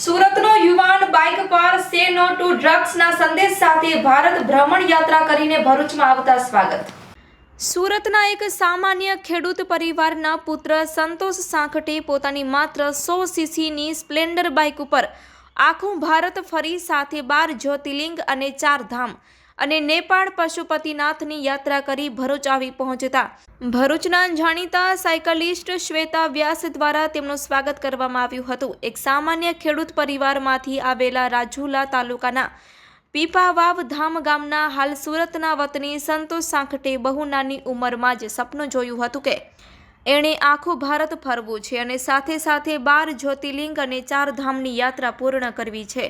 સુરતનો યુવાન બાઇક પર સે નો ટુ ડ્રગ્સના સંદેશ સાથે ભારત ભ્રમણ યાત્રા કરીને ભરૂચમાં આવતા સ્વાગત. સુરતના એક સામાન્ય ખેડૂત પરિવારના પુત્ર સંતોષ સાંખટે પોતાની માત્ર સો સીસીની સ્પ્લેન્ડર બાઇક ઉપર આખું ભારત ફરી સાથે બાર જ્યોતિર્લિંગ અને ચાર ધામ અને નેપાળ પશુપતિનાથની યાત્રા કરી ભરૂચ આવી પહોંચતા. ભરૂચના જાણીતા સાયકલિસ્ટ શ્વેતા વ્યાસ દ્વારા તેમનું સ્વાગત કરવામાં આવ્યું હતું. એક સામાન્ય ખેડૂત પરિવારમાંથી આવેલા રાજુલા તાલુકાના પીપાવાવ ધામ ગામના હાલ સુરતના વતની સંતોષ સાંખટે બહુ નાની ઉંમરમાં જ સપનું જોયું હતું કે, એણે આખું ભારત ફરવું છે અને સાથે સાથે બાર જ્યોતિર્લિંગ અને ચાર ધામની યાત્રા પૂર્ણ કરવી છે.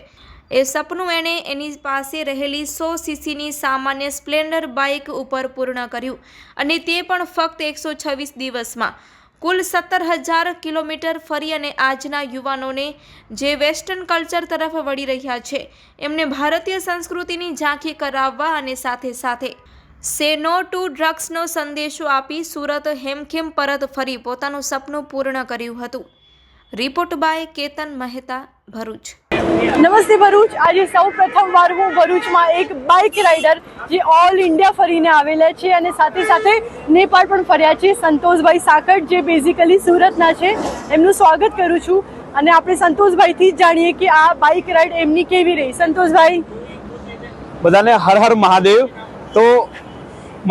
એ સપનું એણે એની પાસે રહેલી સો સીસીની સામાન્ય સ્પ્લેન્ડર બાઇક ઉપર પૂર્ણ કર્યું અને તે પણ ફક્ત એકસો છવ્વીસ દિવસમાં. કુલ સત્તર હજાર કિલોમીટર ફરી અને આજના યુવાનોને જે વેસ્ટર્ન કલ્ચર તરફ વળી રહ્યા છે, એમને ભારતીય સંસ્કૃતિની ઝાંખી કરાવવા અને સાથે સાથે સે નો ટુ ડ્રગ્સનો સંદેશો આપી સુરત હેમખેમ પરત ફરી પોતાનું સપનું પૂર્ણ કર્યું હતું. Report by Ketan Mehta Bharuch. નમસ્તે ભરૂચ. આજે સૌ પ્રથમવાર હું ભરૂચમાં એક બાઇક રાઇડર જે ઓલ ઇન્ડિયા ફરીને આવેલા છે અને સાથે સાથે નેપાળ પણ ફર્યા છે. સંતોષભાઈ સાકટ જે બેઝિકલી સુરતના છે, એમનું સ્વાગત કરું છું. અને આપણે સંતોષભાઈથી જ જાણીએ કે આ બાઇક રાઇડ એમની કેવી રહી. સંતોષભાઈ. બધાને હર હર મહાદેવ. તો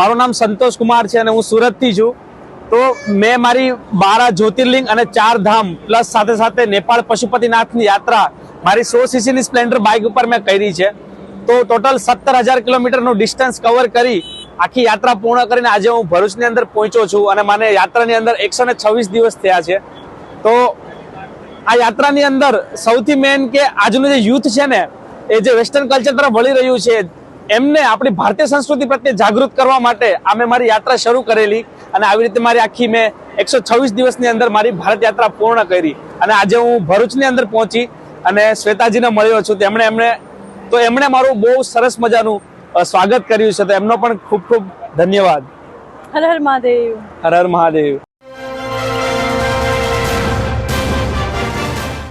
મારું નામ સંતોષ કુમાર છે અને હું સુરતથી છું. તો મેં મારી બારા જ્યોતિર્લિંગ અને ચાર ધામ પ્લસ સાથે સાથે નેપાળ પશુપતિનાથની યાત્રા, મારી સો સીસીની સ્પ્લેન્ડર બાઇક ઉપર મેં કરી છે. તો ટોટલ સત્તર હજાર કિલોમીટરનું ડિસ્ટન્સ કવર કરી આખી યાત્રા પૂર્ણ કરીને આજે હું ભરૂચની અંદર પહોંચ્યો છું અને મને યાત્રાની અંદર એકસો દિવસ થયા છે. તો આ યાત્રાની અંદર સૌથી મેન કે આજનું જે યુથ છે ને, એ જે વેસ્ટર્ન કલ્ચર તરફ વળી રહ્યું છે એમને આપણી ભારતીય સંસ્કૃતિ પ્રત્યે જાગૃત કરવા માટે આ મેં મારી યાત્રા શરૂ કરેલી અને આવી રીતે મારી આખી મેં એકસો છવ્વીસ દિવસની અંદર મારી ભારત યાત્રા પૂર્ણ કરી. અને આજે હું ભરૂચની અંદર પહોંચી અને શ્વેતાજીને મળ્યો છું. તેમણે એમણે તો એમણે મારું બહુ સરસ મજાનું સ્વાગત કર્યું છે. તો એમનો પણ ખૂબ ખૂબ ધન્યવાદ. હર હર મહાદેવ. હર હર મહાદેવ.